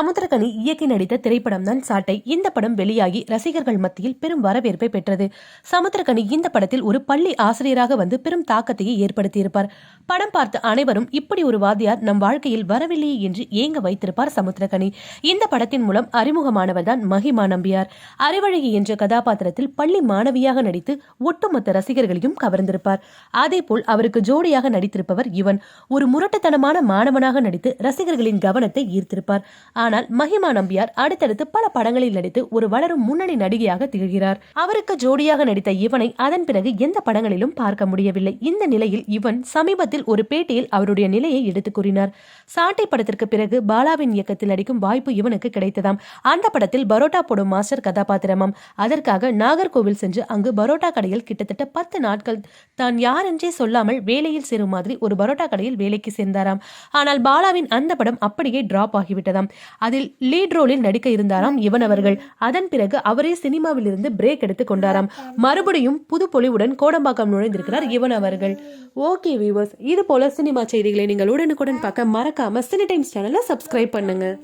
சமுத்திரகனி இயக்கி நடித்த திரைப்படம் தான் சாட்டை இந்த படம் வெளியாகி ரசிகர்கள் மத்தியில் பெரும் வரவேற்பை பெற்றது. சமுத்திரகனி இந்த படத்தில் ஒரு பள்ளி ஆசிரியராக வந்து பெரும் தாக்கத்தையே ஏற்படுத்தியிருப்பார். படம் பார்த்த அனைவரும் இப்படி ஒரு வாத்தியார் நம் வாழ்க்கையில் வரவில்லையே என்று ஏங்க வைத்திருப்பார் சமுத்திரகனி. இந்த படத்தின் மூலம் அறிமுகமானவர் தான் மகிமா நம்பியார். அறிவழகி என்ற கதாபாத்திரத்தில் பள்ளி மாணவியாக நடித்து ஒட்டுமொத்த ரசிகர்களையும் கவர்ந்திருப்பார். அதேபோல் அவருக்கு ஜோடியாக நடித்திருப்பவர் இவன். ஒரு முரட்டுத்தனமான மாணவனாக நடித்து ரசிகர்களின் கவனத்தை ஈர்த்திருப்பார். ஆனால் மஹிமா நம்பியார் அடுத்தடுத்து பல படங்களில் நடித்து ஒரு வளரும் முன்னணி நடிகையாக திகழ்கிறார். அவருக்கு ஜோடியாக நடித்த இவனை அதன் பிறகு எந்த படங்களிலும் பார்க்க முடியவில்லை. இந்த நிலையில் இவன் சமீபத்தில் ஒரு பேட்டியில் அவருடைய நிலையை எடுத்து கூறினார். சாட்டை படத்திற்கு பிறகு பாலாவின் இயக்கத்தில் நடிக்கும் வாய்ப்பு இவனுக்கு கிடைத்ததாம். அந்த படத்தில் பரோட்டா போடும் மாஸ்டர் கதாபாத்திரமாம். அதற்காக நாகர்கோவில் சென்று அங்கு பரோட்டா கடையில் கிட்டத்தட்ட பத்து நாட்கள் தான் யாரென்றே சொல்லாமல் வேலையில் சேரும் மாதிரி ஒரு பரோட்டா கடையில் வேலைக்கு சேர்ந்தாராம். ஆனால் பாலாவின் அந்த படம் அப்படியே டிராப் ஆகிவிட்டதாம். அதில் லீட் ரோலில் நடிக்க இருந்தாராம் இவன் அவர்கள். அதன் பிறகு அவரே சினிமாவில் இருந்து பிரேக் எடுத்து கொண்டாராம். மறுபடியும் புது பொலிவுடன் கோடம்பாக்கம் நுழைந்திருக்கிறார் இவன் அவர்கள். ஓகே வியூவர்ஸ் இது போல சினிமா செய்திகளை நீங்கள் உடனுக்குடன் பார்க்க மறக்காம சினி டைம்ஸ் சேனலை சப்ஸ்கிரைப் பண்ணுங்க.